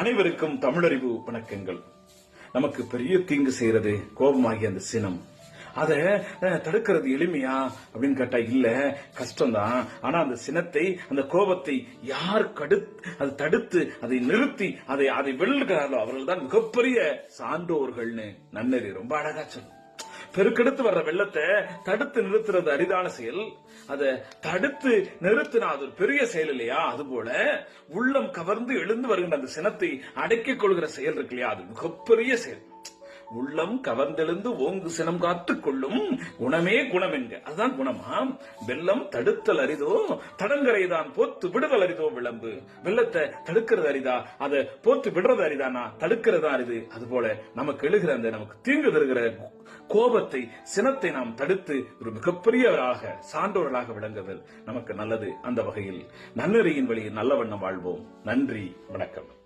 அனைவருக்கும் தமிழறிவு வணக்கங்கள். நமக்கு பெரிய தீங்கு செய்யறது கோபமாகிய அந்த சினம். அத தடுக்கிறது எளிமையா அப்படின்னு கேட்டா இல்ல கஷ்டம்தான். ஆனா அந்த சினத்தை அந்த கோபத்தை யார் கடுத்து அதை தடுத்து அதை நிறுத்தி அதை அதை வெல்கிறார்களோ அவர்கள் தான் மிகப்பெரிய சான்றோர்கள்னு நன்னறி ரொம்ப அழகா சொல்லு பெருக்கெடுத்து வர்ற வெள்ளத்தை தடுத்து நிறுத்துறது அரிதான செயல். அதை தடுத்து நிறுத்தினா அது ஒரு பெரிய செயல் இல்லையா? அது போல உள்ளம் கவர்ந்து எழுந்து வருகின்ற அந்த சினத்தை அடக்கிக் கொள்கிற செயல் இருக்கு இல்லையா? அது மிகப்பெரிய செயல். உள்ளம் கவர்ந்தெழுந்து ஓங்கு சினம் காத்துக் கொள்ளும் குணமே குணம் என்க அதுதான் குணமா? வெள்ளம் தடுத்தல் அரிதோ? தடங்கரைதான் போத்து விடுதல் அரிதோ விளம்பு? வெள்ளத்தை தடுக்கிறது அரிதா? அதை போத்து விடுறது அரிதானா தடுக்கிறது அரிது? அதுபோல நமக்கு எழுகிற அந்த நமக்கு தீங்கு தருகிற கோபத்தை சினத்தை நாம் தடுத்து ஒரு மிகப்பெரியவராக சான்றோர்களாக விளங்குதல் நமக்கு நல்லது. அந்த வகையில் நன்னெறியின் வழியில் நல்ல வண்ணம் வாழ்வோம். நன்றி வணக்கம்.